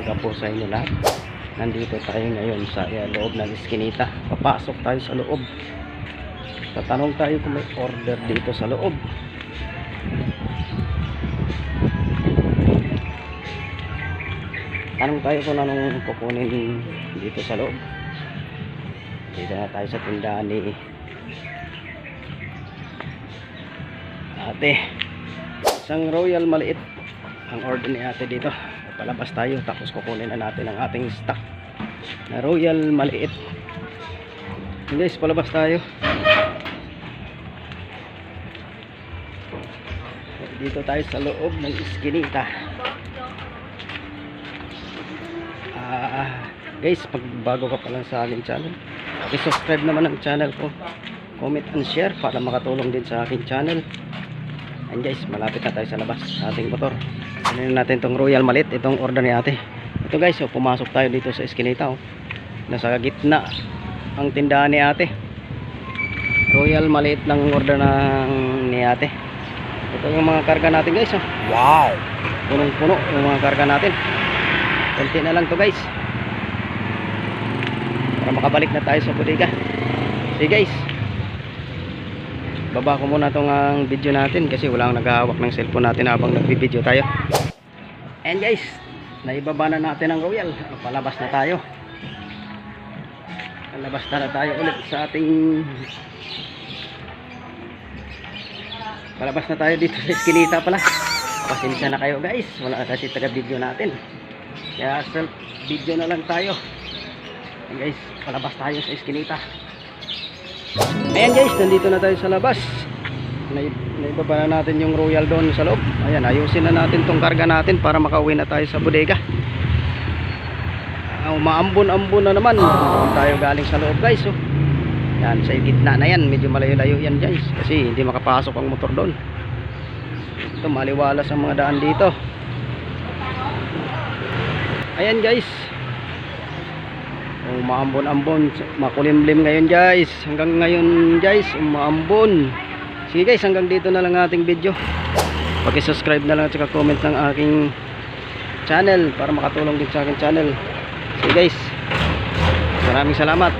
po sa inyo lahat. Nandito tayo ngayon sa eh, loob ng Eskinita. Papasok tayo sa loob. Tatanong tayo kung may order dito sa loob. Tanong tayo kung anong kukunin dito sa loob. Dito na tayo sa tindahan ni ate. Isang royal maliit ang order ni ate dito. Palabas tayo tapos kukunin na natin ang ating stock na royal maliit. Guys, palabas tayo. Dito tayo sa loob ng iskinita. Ah, guys, pag bago ka pa lang sa aking channel, i-subscribe naman ang channel ko. Comment and share para makatulong din sa aking channel. And guys, malapit na tayo sa labas sa ating motor. Ano natin itong royal malit, itong order ni ate. Ito guys, oh, pumasok tayo dito sa eskinita. Oh. Nasa gitna ang tindahan ni ate. Royal maliit lang order ng ni ate. Ito yung mga karga natin guys. Oh. Wow! Punong-puno yung mga karga natin. Kunti na lang to guys. Para makabalik na tayo sa bodega. Sige guys. Baba ko muna tong ang video natin kasi wala akong naghahawak ng cellphone natin habang nagbibideo tayo. And guys, naibaba na natin ang royal. Palabas na tayo. Palabas na, na tayo ulit sa ating Palabas na tayo dito sa eskinita pala. Pasensya na kayo guys. Wala kasi taga video natin. Kaya self video na lang tayo. Ayan guys, palabas tayo sa eskinita. Ayan guys, nandito na tayo sa labas. Naib naibaba na natin yung royal doon sa loob. Ayan, ayusin na natin tong karga natin para makauwi na tayo sa bodega. Uh, umaambon-ambon na naman. Doon tayo galing sa loob guys. Oh. Yan, sa gitna na yan. Medyo malayo-layo yan guys. Kasi hindi makapasok ang motor doon. Ito, maliwalas ang mga daan dito. Ayan guys. Umaambon-ambon. Makulimlim ngayon guys. Hanggang ngayon guys, umaambon. Sige guys, hanggang dito na lang ating video. Paki-subscribe na lang at saka comment ng aking channel para makatulong din sa aking channel. Sige guys. Maraming salamat.